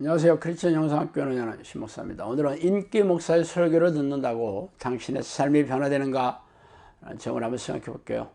안녕하세요. 크리스천 영상학교는 신목사입니다. 오늘은 인기 목사의 설교를 듣는다고 당신의 삶이 변화되는가? 제목을 한번 생각해 볼게요.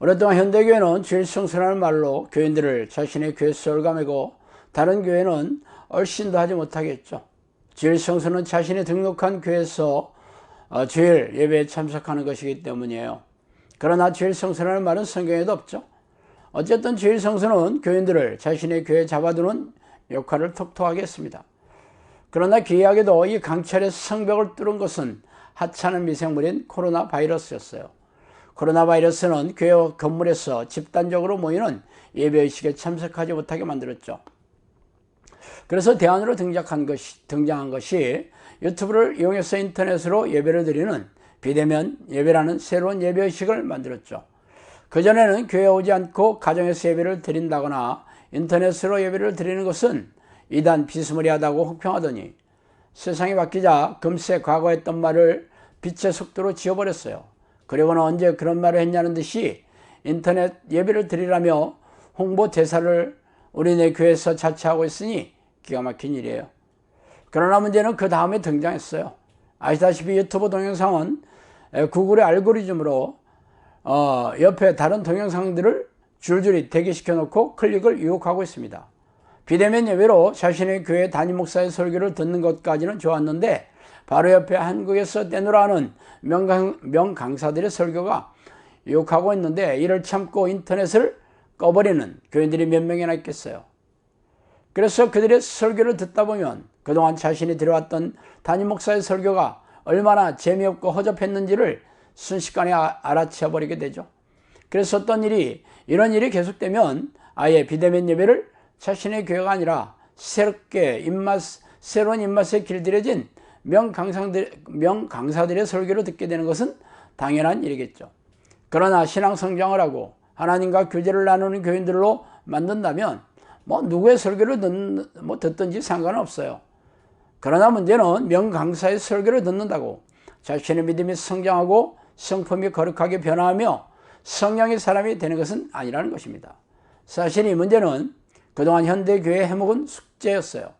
오랫동안 현대교회는 주일 성수라는 말로 교인들을 자신의 교회 쏠가매고 다른 교회는 얼씬도 하지 못하겠죠. 성수는 자신이 등록한 교회에서 어, 주일 예배에 참석하는 것이기 때문이에요. 그러나 주일 성수라는 말은 성경에도 없죠. 어쨌든 주일 성수는 교인들을 자신의 교회에 잡아두는 역할을 톡톡하게 했습니다. 그러나 기이하게도 이 강철의 성벽을 뚫은 것은 하찮은 미생물인 코로나 바이러스였어요. 코로나 바이러스는 교회 건물에서 집단적으로 모이는 예배의식에 참석하지 못하게 만들었죠. 그래서 대안으로 등장한 것이, 등장한 것이 유튜브를 이용해서 인터넷으로 예배를 드리는 비대면 예배라는 새로운 예배의식을 만들었죠. 그전에는 교회에 오지 않고 가정에서 예배를 드린다거나 인터넷으로 예배를 드리는 것은 이단 비스무리하다고 혹평하더니 세상이 바뀌자 금세 과거 했던 말을 빛의 속도로 지워버렸어요. 그리고는 언제 그런 말을 했냐는 듯이 인터넷 예배를 드리라며 홍보 대사를 우리네 교회에서 자처하고 있으니 기가 막힌 일이에요. 그러나 문제는 그 다음에 등장했어요. 아시다시피 유튜브 동영상은 구글의 알고리즘으로 어, 옆에 다른 동영상들을 줄줄이 대기시켜 놓고 클릭을 유혹하고 있습니다. 비대면 예배로 자신의 교회 담임 목사의 설교를 듣는 것까지는 좋았는데 바로 옆에 한국에서 떼노라는 명강, 명강사들의 설교가 유혹하고 있는데 이를 참고 인터넷을 꺼버리는 교인들이 몇 명이나 있겠어요. 그래서 그들의 설교를 듣다 보면 그동안 자신이 들어왔던 담임 목사의 설교가 얼마나 재미없고 허접했는지를 순식간에 아, 알아채 버리게 되죠. 그래서 어떤 일이 이런 일이 계속되면 아예 비대면 예배를 자신의 교회가 아니라 새롭게 입맛 새로운 입맛에 길들여진 명강사들 명강사들의 설교를 듣게 되는 것은 당연한 일이겠죠. 그러나 신앙 성장을 하고 하나님과 교제를 나누는 교인들로 만든다면 뭐 누구의 설교를 듣는, 뭐 듣든지 상관은 없어요. 그러나 문제는 명강사의 설교를 듣는다고 자신의 믿음이 성장하고 성품이 거룩하게 변화하며 성령의 사람이 되는 것은 아니라는 것입니다. 사실 이 문제는 그동안 현대교회의 해먹은 숙제였어요.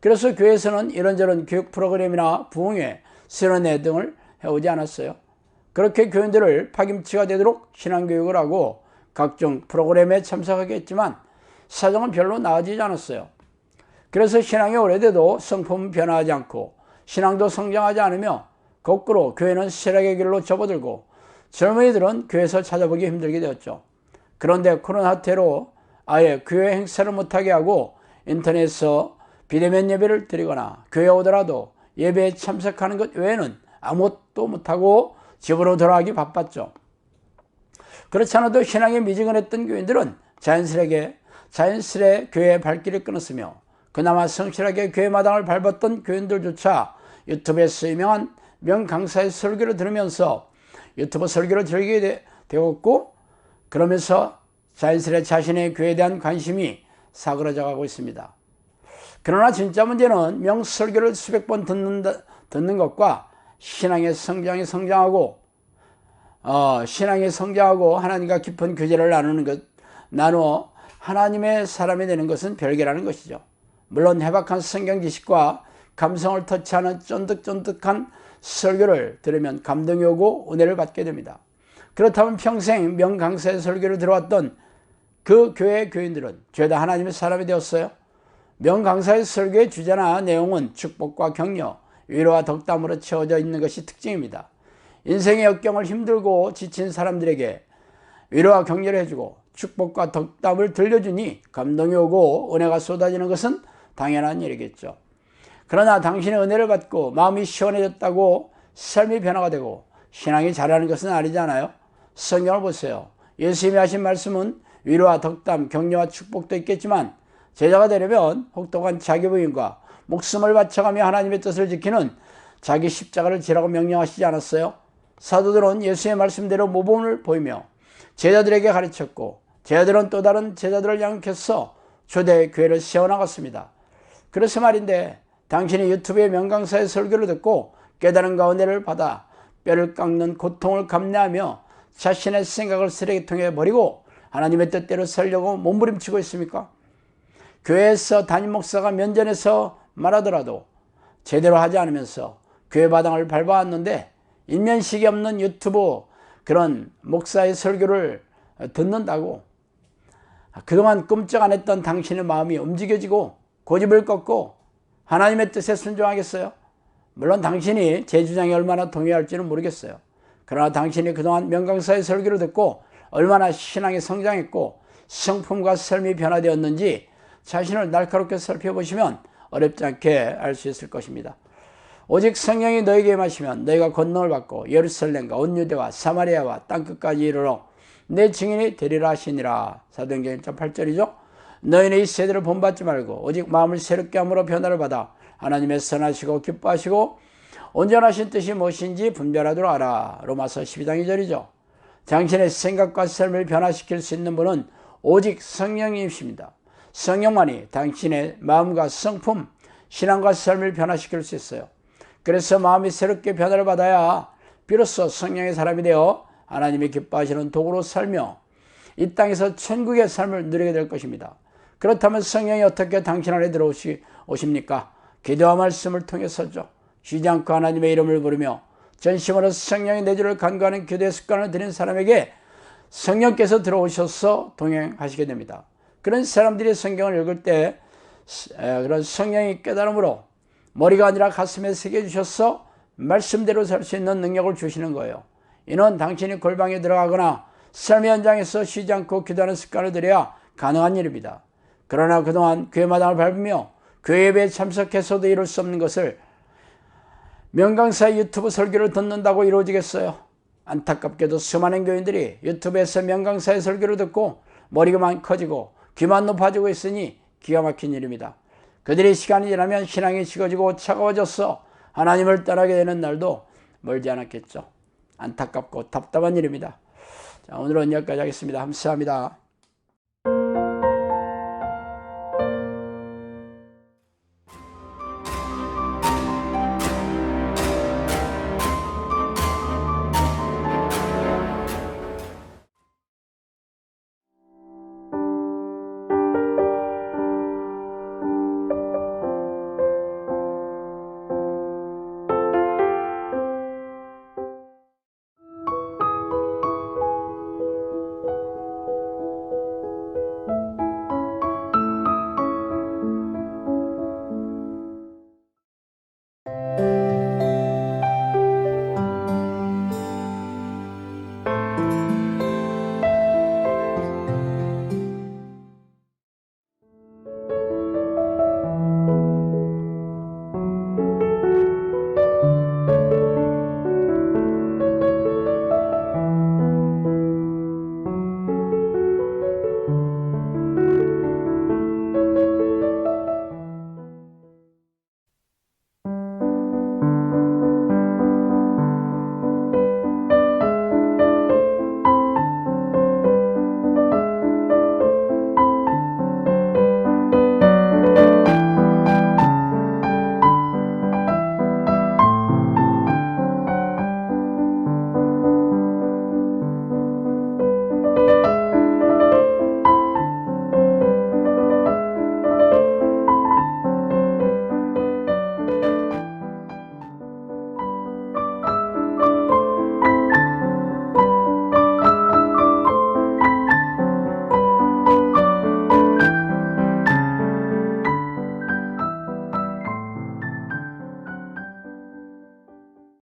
그래서 교회에서는 이런저런 교육 프로그램이나 부흥회, 수련회 등을 해오지 않았어요. 그렇게 교인들을 파김치가 되도록 신앙교육을 하고 각종 프로그램에 참석하게 했지만 사정은 별로 나아지지 않았어요. 그래서 신앙이 오래돼도 성품은 변화하지 않고 신앙도 성장하지 않으며 거꾸로 교회는 쇠락의 길로 접어들고 젊은이들은 교회에서 찾아보기 힘들게 되었죠. 그런데 코로나 때로 아예 교회 행사를 못하게 하고 인터넷에서 비대면 예배를 드리거나 교회 오더라도 예배에 참석하는 것 외에는 아무것도 못하고 집으로 돌아가기 바빴죠. 그렇지 않아도 신앙에 미지근했던 교인들은 자연스레게 자연스레 교회의 발길을 끊었으며 그나마 성실하게 교회 마당을 밟았던 교인들조차 유튜브에서 유명한 명강사의 설교를 들으면서 유튜브 설교를 들게 되었고 그러면서 자연스레 자신의 교회에 대한 관심이 사그러져 가고 있습니다. 그러나 진짜 문제는 명설교를 수백 번 듣는, 듣는 것과 신앙의 성장이 성장하고 어, 신앙이 성장하고 하나님과 깊은 교제를 나누는 것 나누어 하나님의 사람이 되는 것은 별개라는 것이죠. 물론 해박한 성경 지식과 감성을 터치하는 쫀득쫀득한 설교를 들으면 감동이 오고 은혜를 받게 됩니다. 그렇다면 평생 명강사의 설교를 들어왔던 그 교회 교인들은 죄다 하나님의 사람이 되었어요. 명강사의 설교의 주제나 내용은 축복과 격려, 위로와 덕담으로 채워져 있는 것이 특징입니다. 인생의 역경을 힘들고 지친 사람들에게 위로와 격려를 해주고 축복과 덕담을 들려주니 감동이 오고 은혜가 쏟아지는 것은 당연한 일이겠죠. 그러나 당신의 은혜를 받고 마음이 시원해졌다고 삶이 변화가 되고 신앙이 자라는 것은 아니잖아요. 성경을 보세요. 예수님이 하신 말씀은 위로와 덕담, 격려와 축복도 있겠지만 제자가 되려면 혹독한 자기 부인과 목숨을 바쳐가며 하나님의 뜻을 지키는 자기 십자가를 지라고 명령하시지 않았어요? 사도들은 예수의 말씀대로 모범을 보이며 제자들에게 가르쳤고 제자들은 또 다른 제자들을 양육해서 초대 교회를 세워나갔습니다. 그래서 말인데 당신이 유튜브의 명강사의 설교를 듣고 깨달은 은혜를 받아 뼈를 깎는 고통을 감내하며 자신의 생각을 쓰레기통에 버리고 하나님의 뜻대로 살려고 몸부림치고 있습니까? 교회에서 담임 목사가 면전에서 말하더라도 제대로 하지 않으면서 교회 바닥을 밟아왔는데 일면식이 없는 유튜브 그런 목사의 설교를 듣는다고 그동안 꼼짝 안 했던 당신의 마음이 움직여지고 고집을 꺾고 하나님의 뜻에 순종하겠어요? 물론 당신이 제 주장에 얼마나 동의할지는 모르겠어요. 그러나 당신이 그동안 명강사의 설교를 듣고 얼마나 신앙이 성장했고 성품과 삶이 변화되었는지 자신을 날카롭게 살펴보시면 어렵지 않게 알 수 있을 것입니다. 오직 성령이 너에게 임하시면 너희가 권능을 받고 예루살렘과 온 유대와 사마리아와 땅끝까지 이르러 내 증인이 되리라 하시니라. 사도행전 1장 8절이죠. 너희는 이 세대를 본받지 말고 오직 마음을 새롭게 함으로 변화를 받아 하나님의 선하시고 기뻐하시고 온전하신 뜻이 무엇인지 분별하도록 알아. 로마서 12장 2절이죠. 당신의 생각과 삶을 변화시킬 수 있는 분은 오직 성령님이십니다. 성령만이 당신의 마음과 성품, 신앙과 삶을 변화시킬 수 있어요. 그래서 마음이 새롭게 변화를 받아야 비로소 성령의 사람이 되어 하나님이 기뻐하시는 도구로 살며 이 땅에서 천국의 삶을 누리게 될 것입니다. 그렇다면 성령이 어떻게 당신 안에 들어오십니까? 기도와 말씀을 통해서죠. 쉬지 않고 하나님의 이름을 부르며 전심으로 성령의 내주를 간구하는 교대 습관을 들인 사람에게 성령께서 들어오셔서 동행하시게 됩니다. 그런 사람들이 성경을 읽을 때 그런 성령의 깨달음으로 머리가 아니라 가슴에 새겨주셔서 말씀대로 살 수 있는 능력을 주시는 거예요. 이는 당신이 골방에 들어가거나 삶의 현장에서 쉬지 않고 기도하는 습관을 들여야 가능한 일입니다. 그러나 그동안 교회 마당을 밟으며 교회 예배에 참석해서도 이룰 수 없는 것을 명강사 유튜브 설교를 듣는다고 이루어지겠어요? 안타깝게도 수많은 교인들이 유튜브에서 명강사의 설교를 듣고 머리가 커지고 귀만 높아지고 있으니 기가 막힌 일입니다. 그들의 시간이 지나면 신앙이 식어지고 차가워져서 하나님을 떠나게 되는 날도 멀지 않았겠죠. 안타깝고 답답한 일입니다. 자, 오늘은 여기까지 하겠습니다. 감사합니다.